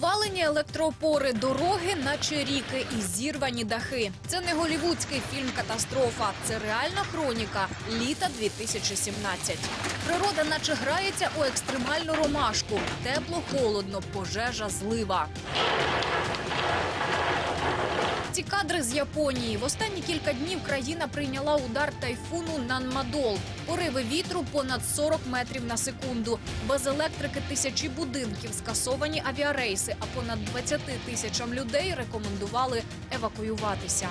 Повалені електроопори, дороги, наче ріки, і зірвані дахи. Це не голівудський фільм Катастрофа. Це реальна хроніка літа 2017. Природа, наче грається у екстремальну ромашку. Тепло, холодно, пожежа, злива. Ці кадри з Японії. В останні кілька днів країна прийняла удар тайфуну Нанмадол. Пориви вітру понад 40 метрів на секунду. Без електрики тисячі будинків, скасовані авіарейси, а понад 20 тисячам людей рекомендували евакуюватися.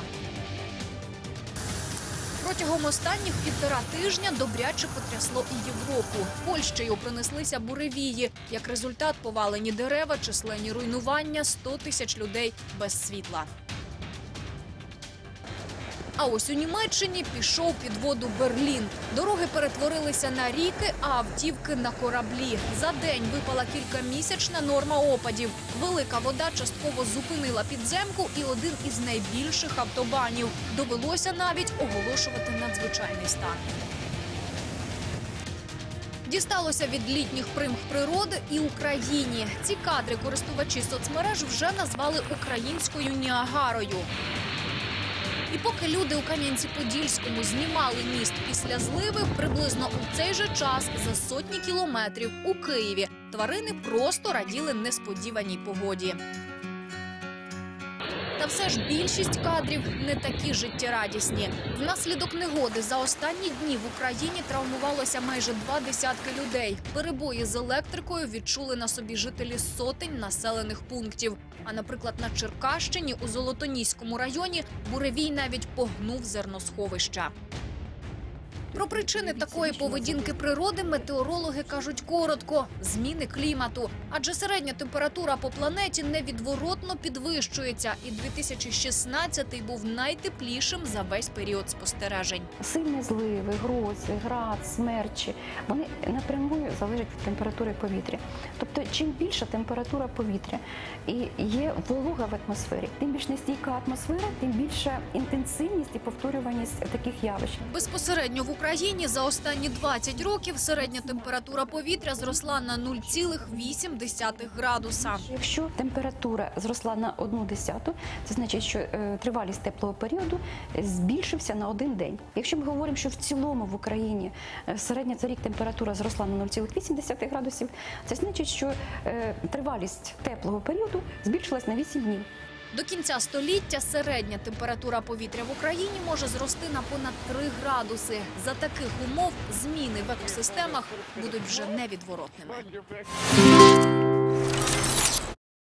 Протягом останніх півтора тижня добряче потрясло і Європу. Польщею принеслися буревії. Як результат, повалені дерева, численні руйнування, 100 тисяч людей без світла. А ось у Німеччині пішов під воду Берлін. Дороги перетворилися на ріки, а автівки на кораблі. За день випала кількамісячна норма опадів. Велика вода частково зупинила підземку і один із найбільших автобанів. Довелося навіть оголошувати надзвичайний стан. Дісталося від літніх примх природи і Україні. Ці кадри користувачі соцмереж вже назвали українською Ніагарою. І поки люди у Кам'янці-Подільському знімали міст після зливи, приблизно у цей же час за сотні кілометрів у Києві тварини просто раділи несподіваній погоді. Та все ж більшість кадрів не такі життєрадісні. Внаслідок негоди за останні дні в Україні травмувалося майже два десятки людей. Перебої з електрикою відчули на собі жителі сотень населених пунктів. А, наприклад, на Черкащині у Золотоніському районі буревій навіть погнув зерносховища. Про причини такої поведінки природи метеорологи кажуть коротко: зміни клімату. Адже середня температура по планеті невідворотно підвищується, і 2016 був найтеплішим за весь період спостережень. Сильні зливи, грози, град, смерчі вони напряму залежать від температури повітря. Тобто, чим більша температура повітря і є волога в атмосфері, тим більш нестійка атмосфера, тим більша інтенсивність і повторюваність таких явищ. Безпосередньо в Україні за останні 20 років середня температура повітря зросла на 0,8 градуса. Якщо температура зросла на одну десяту, це значить, що е, тривалість теплого періоду збільшився на один день. Якщо ми говоримо, що в цілому в Україні е, середня за рік температура зросла на 0,8 градусів, це значить, що е, тривалість теплого періоду збільшилась на 8 днів. До кінця століття середня температура повітря в Україні може зрости на понад 3 градуси. За таких умов зміни в екосистемах будуть вже невідворотними.